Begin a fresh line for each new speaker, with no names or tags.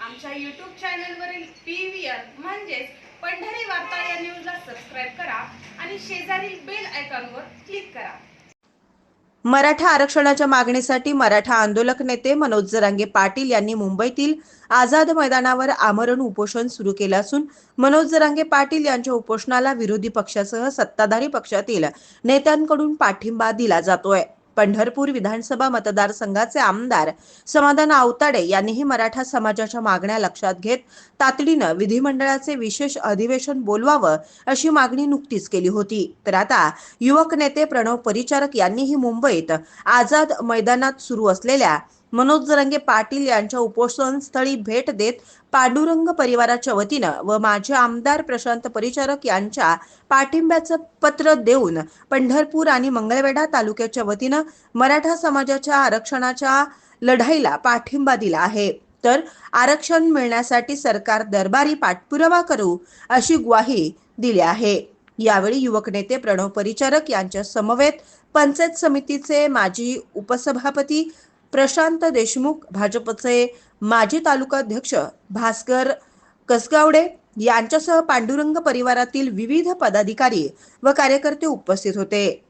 आमच्या यूट्यूब चॅनलवरील P V R म्हणजेच पंढरी वार्ता या न्यूजला सबस्क्राईब करा आणि शेजारील बेल आयकॉनवर क्लिक करा.
मराठा आरक्षणाच्या मागणीसाठी मराठा आंदोलक नेते मनोज जरांगे पाटील यांनी मुंबईतील आझाद मैदानावर आमरण उपोषण सुरू केलं असून मनोज जरांगे पाटील यांच्या उपोषणाला विरोधी पक्षासह सत्ताधारी पक्षातील नेत्यांकडून पाठिंबा दिला जातोय. पंढरपूर विधानसभा मतदारसंघाचे आमदार समाधान आवताडे यांनीही मराठा समाजाच्या मागण्या लक्षात घेत तातडीनं विधिमंडळाचे विशेष अधिवेशन बोलवावं अशी मागणी नुकतीच केली होती. तर आता युवक नेते प्रणव परिचारक यांनीही मुंबईत आझाद मैदानात सुरू असलेल्या मनोज जरंगे पाटील यांच्या उपोषणस्थळी भेट देत पांडुरंग परिवाराच्या वतीनं व माजी आमदार प्रशांत परिचारक यांच्या पाठिंब्याचं पत्र देऊन पंढरपूर आणि मंगळवेढा तालुक्याच्या वतीनं मराठा समाजाच्या आरक्षणाच्या लढाईला पाठिंबा दिला आहे. तर आरक्षण मिळण्यासाठी सरकार दरबारी पाठपुरावा करू अशी ग्वाही दिली आहे. यावेळी युवक नेते प्रणव परिचारक यांच्या समवेत पंचायत समितीचे माजी उपसभापती प्रशांत देशमुख भाजपचे माजी तालुकाध्यक्ष भास्कर कसगावडे यांच्यासह पांडुरंग परिवारातील विविध पदाधिकारी व कार्यकर्ते उपस्थित होते.